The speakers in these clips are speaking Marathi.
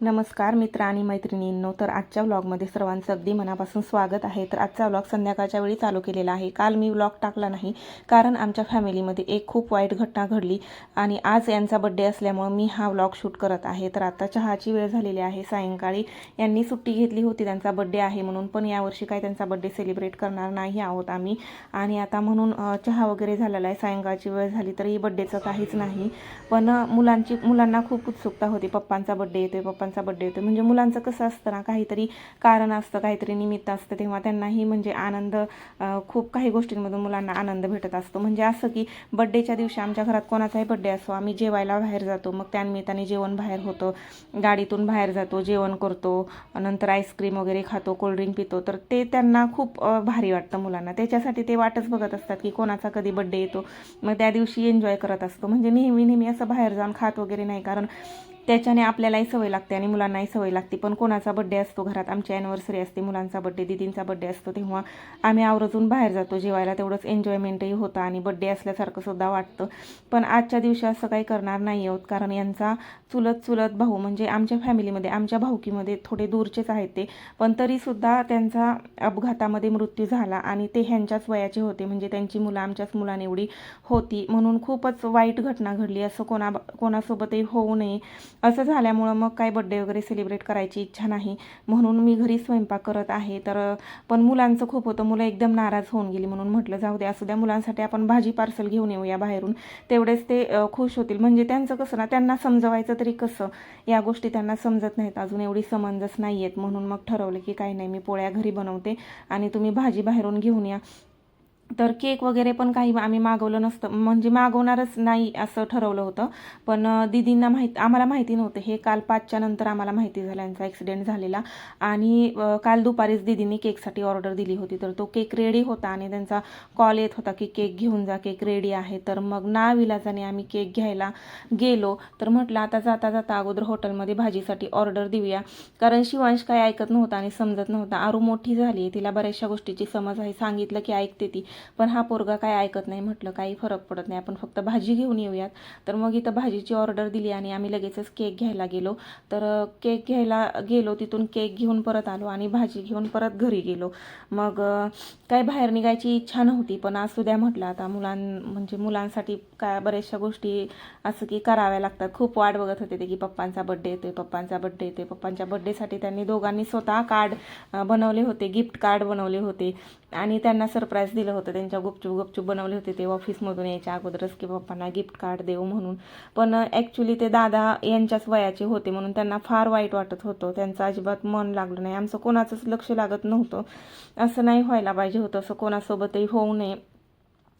नमस्कार मित्र आणि मैत्रिणींनो. तर आजच्या व्लॉगमध्ये सर्वांचं अगदी मनापासून स्वागत आहे. तर आजचा व्लॉग संध्याकाळच्या वेळी चालू केलेला आहे. काल मी व्लॉग टाकला नाही कारण आमच्या फॅमिलीमध्ये एक खूप वाईट घटना घडली आणि आज यांचा बड्डे असल्यामुळं मी हा व्लॉग शूट करत आहे. तर आता चहाची वेळ झालेली आहे. सायंकाळी यांनी सुट्टी घेतली होती. त्यांचा बड्डे आहे म्हणून पण यावर्षी काय त्यांचा बड्डे सेलिब्रेट करणार नाही आहोत आम्ही. आणि आता म्हणून चहा वगैरे झालेला आहे. सायंकाळची वेळ झाली तरी बड्डेचं काहीच नाही. पण मुलांची मुलांना खूप उत्सुकता होती. पप्पांचा बड्डे येतोय पप्पांचा बड्डे येतो म्हणजे मुलांचं कसं असतं ना काहीतरी कारण असतं काहीतरी निमित्त असतं तेव्हा त्यांनाही म्हणजे आनंद खूप काही गोष्टींमधून मुलांना आनंद भेटत असतो. म्हणजे असं की बड्डेच्या दिवशी आमच्या घरात कोणाचाही बड्डे असो आम्ही जेवायला बाहेर जातो. मग त्यानिमित्ताने जेवण बाहेर होतं. गाडीतून बाहेर जातो जेवण करतो. नंतर आईस्क्रीम वगैरे खातो कोल्ड्रिंक पितो. तर ते त्यांना खूप भारी वाटतं मुलांना. त्याच्यासाठी ते वाटच बघत असतात की कोणाचा कधी बड्डे येतो. मग त्या दिवशी एन्जॉय करत असतो. म्हणजे नेहमी नेहमी असं बाहेर जाऊन खात वगैरे नाही. कारण त्याच्याने आपल्यालाही सवय लागते आणि मुलांनाही सवय लागते. पण कोणाचा बड्डे असतो घरात आमची ॲनिव्हर्सरी असते मुलांचा बड्डे दिदींचा बड्डे असतो तेव्हा आम्ही आवर्जून बाहेर जातो. जेवायला तेवढंच एन्जॉयमेंटही होतं आणि बड्डे असल्यासारखं सुद्धा वाटतं. पण आजच्या दिवशी असं काही करणार नाही आहोत कारण यांचा चुलत चुलत भाऊ म्हणजे आमच्या फॅमिलीमध्ये आमच्या भाऊकीमध्ये थोडे दूरचेच आहेत ते. पण तरीसुद्धा त्यांचा अपघातामध्ये मृत्यू झाला आणि ते ह्यांच्याच वयाचे होते. म्हणजे त्यांची मुलं आमच्याच मुलांएवढी होती. म्हणून खूपच वाईट घटना घडली. असं कोणा कोणासोबतही होऊ नये. असं झाल्यामुळं मग काय बड्डे वगैरे सेलिब्रेट करायची इच्छा नाही. म्हणून मी घरी स्वयंपाक करत आहे. तर पण मुलांचं खूप होतं. मुलं एकदम नाराज होऊन गेली म्हणून म्हटलं जाऊ द्या असू द्या. मुलांसाठी आपण भाजी पार्सल घेऊन येऊया बाहेरून. तेवढेच ते खुश होतील. म्हणजे त्यांचं कसं ना त्यांना समजवायचं तरी कसं? या गोष्टी त्यांना समजत नाहीत. अजून एवढी समंजस नाही आहेत म्हणून मग ठरवलं की काही नाही मी पोळ्या घरी बनवते आणि तुम्ही भाजी बाहेरून घेऊन या. तर केक वगैरे पण काही आम्ही मागवलं नसतं. म्हणजे मागवणारच नाही असं ठरवलं होतं. पण दिदींना दीदींना माहीत आम्हाला माहिती नव्हतं. हे काल पाचच्या नंतर आम्हाला माहिती झालं. यांचा ॲक्सिडेंट झालेला. आणि काल दुपारीच दीदींनी केकसाठी ऑर्डर दिली होती. तर तो केक रेडी होता आणि त्यांचा कॉल येत होता की केक घेऊन जा केक रेडी आहे. तर मग ना विलाजाने आम्ही केक घ्यायला गेलो. तर म्हटलं आता जाता जाता अगोदर हॉटेलमध्ये भाजीसाठी ऑर्डर देऊया. कारण शिवांश काय ऐकत नव्हता आणि समजत नव्हता. आरू मोठी झाली तिला बऱ्याचशा गोष्टीची समज आहे. सांगितलं की ऐकते ती. पण हा पोरगा काय ऐकत नाही म्हटलं काही फरक पडत नाही आपण फक्त भाजी घेऊन येऊयात. तर मग इथं भाजीची ऑर्डर दिली आणि आम्ही लगेचच केक घ्यायला गेलो. तर केक घ्यायला गेलो तिथून केक घेऊन परत आलो आणि भाजी घेऊन परत घरी गेलो. मग काय बाहेर निघायची इच्छा नव्हती पण असू द्या म्हटलं आता मुलां म्हणजे मुलांसाठी काय बऱ्याचशा गोष्टी असं की कराव्या लागतात. खूप वाट बघत होते ते की पप्पांचा बड्डे येतोय पप्पांचा बड्डे येतोय. पप्पांच्या बड्डेसाठी त्यांनी दोघांनी स्वतः कार्ड बनवले होते गिफ्ट कार्ड बनवले होते. आणि त्यांना सरप्राईज दिलं होतं. त्यांच्या गुपचूप गुपचूप बनवले होते ते ऑफिसमधून यायच्या अगोदरच की पप्पांना गिफ्ट कार्ड देऊ म्हणून. पण ॲक्च्युली ते दादा यांच्याच वयाचे होते म्हणून त्यांना फार वाईट वाटत होतं. त्यांचं अजिबात मन लागलं नाही. आमचं कोणाचंच लक्ष लागत नव्हतं. असं नाही व्हायला पाहिजे होतं. असं कोणासोबतही होऊ नये.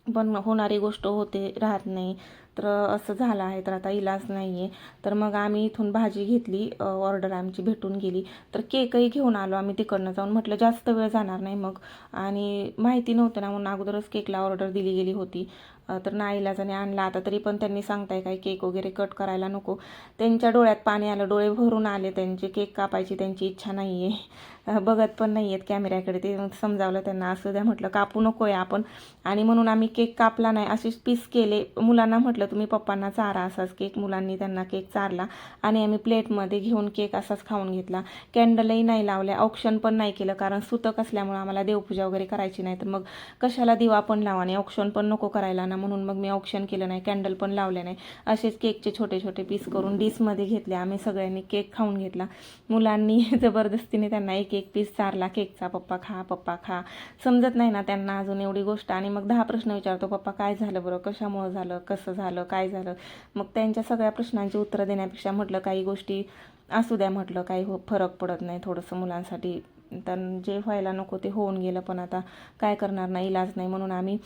पण होणारी गोष्ट होते राहत नाही. तर असं झालं आहे तर आता इलाज नाही आहे तर मग आम्ही इथून भाजी घेतली ऑर्डर आमची भेटून गेली. तर केकही घेऊन आलो आम्ही तिकडनं जाऊन. म्हटलं जास्त वेळ जाणार नाही मग. आणि माहिती नव्हतं ना म्हणून अगोदरच केकला ऑर्डर दिली गेली होती. तर नाईलाजाने आणला. आता तरी पण त्यांनी सांगताय काय केक वगैरे कट करायला नको. त्यांच्या डोळ्यात पाणी आलं डोळे भरून आले. त्यांचे केक कापायची त्यांची इच्छा नाही आहे बघत पण नाही आहेत कॅमेऱ्याकडे. ते समजावलं त्यांना असं द्या म्हटलं कापू नको आहे आपण. आणि म्हणून आम्ही केक कापला नाही. असेच पीस केले. मुलांना म्हटलं तुम्ही पप्पांना चारा असाच केक. मुलांनी त्यांना केक चारला. आणि आम्ही प्लेटमध्ये घेऊन केक असाच खाऊन घेतला. कॅन्डलही नाही लावले औक्षण पण नाही केलं. कारण सुतक असल्यामुळं आम्हाला देवपूजा वगैरे करायची नाही. तर मग कशाला दिवा पण लावा आणि औक्षण पण नको करायला ना म्हणून मग मी ऑप्शन केलं नाही कॅन्डल पण लावले नाही. असेच केकचे छोटे छोटे पीस करून डिशमध्ये घेतले. आम्ही सगळ्यांनी केक खाऊन घेतला. मुलांनी जबरदस्तीने त्यांना एक एक पीस चारला केकचा पप्पा खा पप्पा खा. समजत नाही ना त्यांना अजून एवढी गोष्ट. आणि मग दहा प्रश्न विचारतो पप्पा काय झालं बरं? कशामुळं झालं? कसं झालं? काय झालं? मग त्यांच्या सगळ्या प्रश्नांची उत्तरं देण्यापेक्षा म्हटलं काही गोष्टी असू द्या म्हटलं काही हो फरक पडत नाही थोडंसं मुलांसाठी. तर जे व्हायला नको ते होऊन गेलं पण आता काय करणार नाही इलाज नाही. म्हणून आम्ही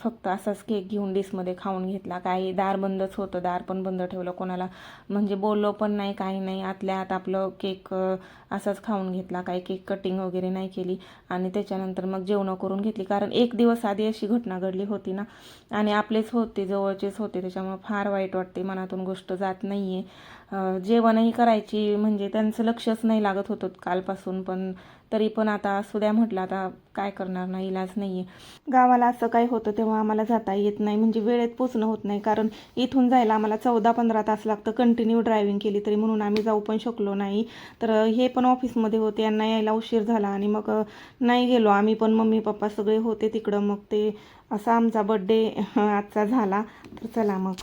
फक्त असाच केक घेऊन डिशमध्ये खाऊन घेतला. काही दार बंदच होतं दार पण बंद ठेवलं कोणाला. म्हणजे बोललो पण नाही काही नाही. आतल्या आत आपलं केक असाच खाऊन घेतला काही केक कटिंग वगैरे नाही केली. आणि त्याच्यानंतर मग जेवणं करून घेतली. कारण एक दिवस आधी अशी घटना घडली होती ना. आणि आपलेच होते जवळचेच होते. त्याच्यामुळे फार वाईट वाटते. मनातून गोष्ट जात नाही आहे जेवणही करायची म्हणजे त्यांचं लक्षच नाही लागत होतं कालपासून. पण तरी पण आता असू द्या म्हटलं आता काय करणार नाही इलाज नाही आहे गावाला असं काय होतं तेव्हा आम्हाला जाता येत नाही म्हणजे वेळेत पोचणं होत नाही कारण इथून जायला आम्हाला चौदा पंधरा तास लागतं. कंटिन्यू ड्रायव्हिंग केली तरी म्हणून आम्ही जाऊ पण शकलो नाही. तर हे पण ऑफिसमध्ये होते यांना यायला उशीर झाला आणि मग नाही गेलो आम्ही पण. मम्मी पप्पा सगळे होते तिकडं मग ते असा आमचा बड्डे आजचा झाला. तर चला मग.